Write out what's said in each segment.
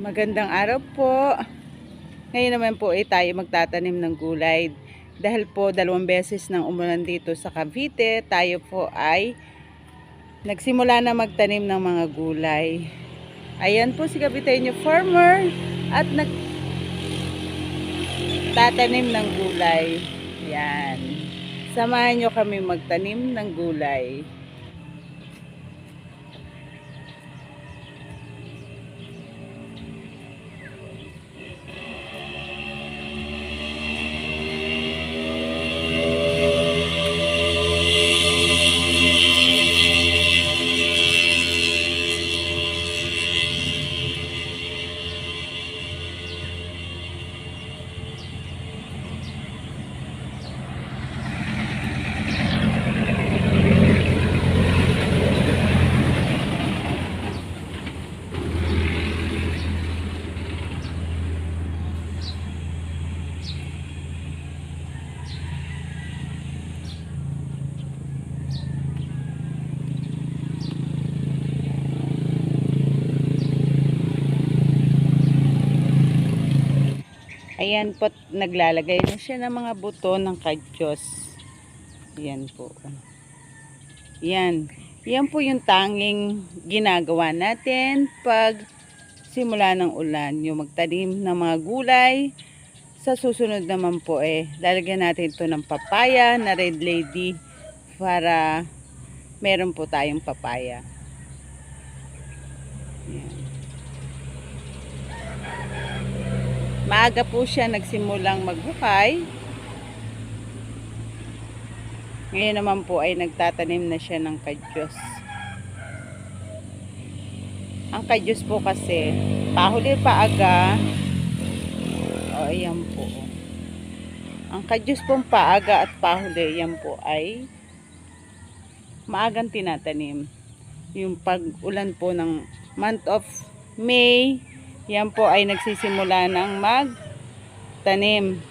Magandang araw po. Ngayon naman po ay tayo magtatanim ng gulay. Dahil po dalawang beses nang umulan dito sa Cavite, tayo po ay nagsimula na magtanim ng mga gulay. Ayan po si Caviteño farmer at nagtatanim ng gulay. Yan. Samahan nyo kami magtanim ng gulay. Ayan po, naglalagay na siya ng mga buto ng kadyos. Ayan po. Yan. Yan po yung tanging ginagawa natin pag simula ng ulan. Yung magtanim ng mga gulay. Sa susunod naman po eh, lalagyan natin ito ng papaya na red lady para meron po tayong papaya. Maaga po siya nagsimulang magbukay. Ngayon naman po ay nagtatanim na siya ng kadyos. Ang kadyos po kasi, pahuli pa aga. O, ayan po. Ang kadyos pong paaga at pahuli, yan po ay maagang tinatanim. Yung pag-ulan po ng month of May, yan po ay nagsisimula ng magtanim.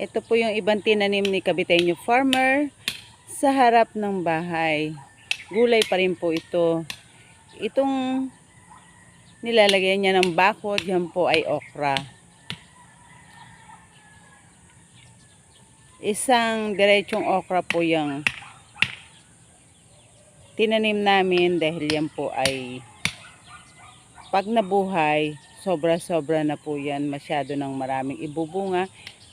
Ito po yung ibang tinanim ni Caviteño Farmer sa harap ng bahay. Gulay pa rin po ito. Itong nilalagyan niya ng bakod, yan po ay okra. Isang diretsong okra po yung tinanim namin dahil yan po ay pag nabuhay, sobra-sobra na po yan. Masyado ng maraming ibubunga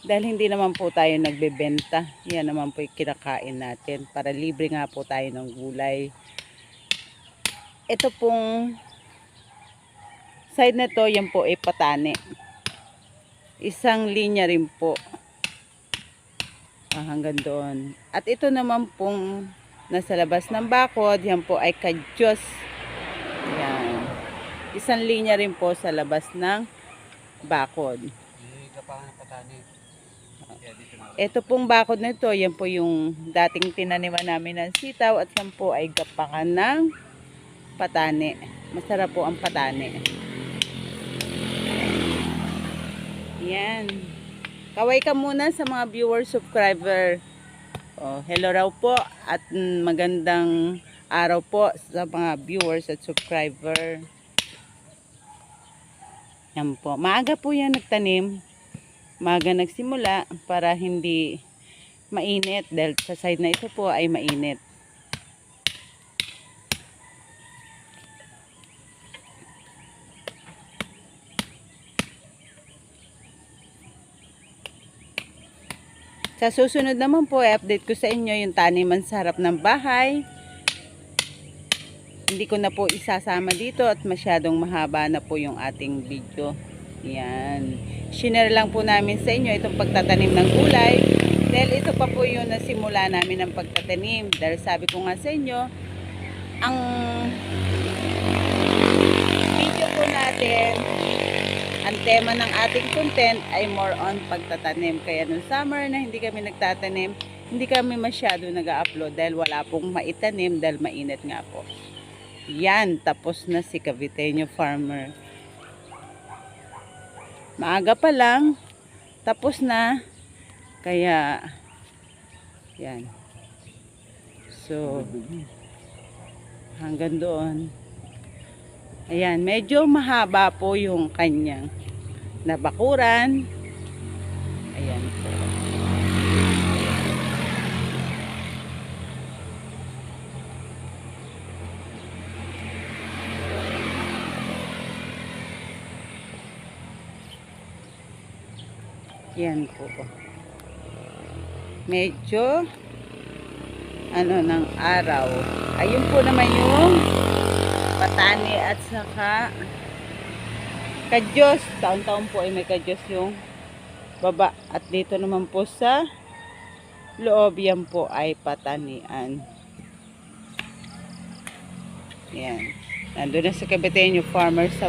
dahil hindi naman po tayo nagbebenta. Yan naman po yung kinakain natin para libre nga po tayo ng gulay. Ito pong side na to, yan po ay patane. Isang linya rin po. Ah, hanggang doon. At ito naman pong nasa labas ng bakod, yan po ay kadyos. Yan. Isang linya rin po sa labas ng bakod. Ito pong bakod na ito, yan po yung dating tinaniman namin ng sitaw at yan po ay gapangan ng patane. Masarap po ang patane. Yan. Kaway ka muna sa mga viewer, subscriber. Oh, hello raw po at magandang araw po sa mga viewers at subscriber. Yan po. Maaga po yan nagtanim. Maaga nagsimula para hindi mainit dahil sa side na ito po ay mainit. Sa susunod naman po, i-update ko sa inyo yung taniman sa harap ng bahay. Hindi ko na po isasama dito at masyadong mahaba na po yung ating video. Yan. Share lang po namin sa inyo itong pagtatanim ng gulay. Dahil ito pa po yung nasimula namin ng pagtatanim. Dahil sabi ko nga sa inyo, ang video po natin tema ng ating content ay more on pagtatanim. Kaya nung summer na hindi kami nagtatanim, hindi kami masyado nag-upload dahil wala pong maitanim dahil mainit nga po. Yan, tapos na si Caviteño Farmer. Maaga pa lang, tapos na. Kaya, Yan. So, hanggang doon. Ayan, medyo mahaba po yung kanyang nabakuran. Ayan po. Yan po. Medyo ano ng araw. Ayun po naman yung patani at saka kadyos. Taon-taon po ay may kadyos yung baba. At dito naman po sa loob yan po ay patanian. Yan. Nandun na sa Cabeteño Farmer sa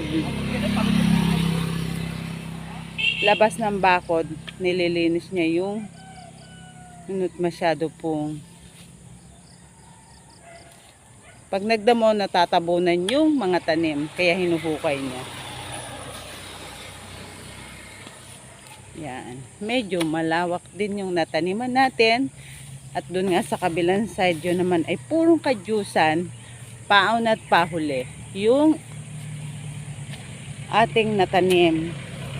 labas ng bakod. Nililinis niya yung Nunot masyado pong pag nagdamo natatabunan yung mga tanim kaya hinuhukay niya yan. Medyo malawak din yung nataniman natin. At dun nga sa kabilang side yun naman ay purong kadyusan paon at pahuli. Yung ating natanim.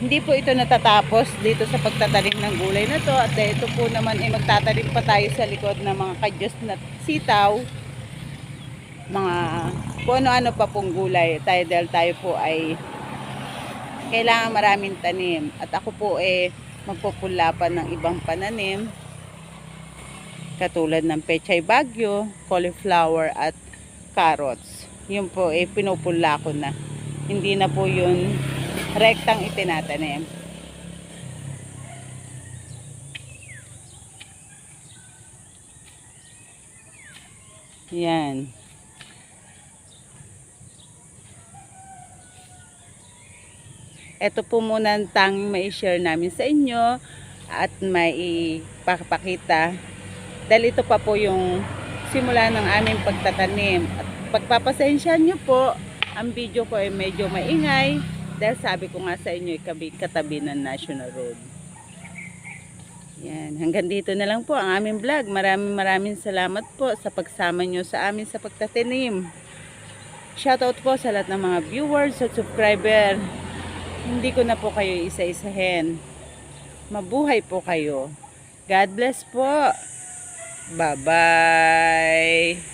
Hindi po ito natatapos dito sa pagtatanim ng gulay na to. At ito po naman ay magtatanim pa tayo sa likod ng mga kadyos na sitaw. Mga kung ano-ano pa pong gulay. Tayo dahil tayo po ay kailangan maraming tanim at ako po eh magpupula pa ng ibang pananim katulad ng pechay bagyo, cauliflower at carrots yun po eh pinupula ko na hindi na po yun rektang itinatanim. Yan. Ito po muna ang tanging may share namin sa inyo at may ipapakita dahil ito pa po yung simula ng aming pagtatanim at pagpapasensya nyo po ang video ko ay medyo maingay dahil sabi ko nga sa inyo, katabi ng National Road. Yan, hanggang dito na lang po ang aming vlog. Maraming maraming salamat po sa pagsama nyo sa amin sa pagtatinim. Shoutout po sa lahat ng mga viewers at subscriber. Hindi ko na po kayo isa-isahin. Mabuhay po kayo. God bless po. Bye-bye.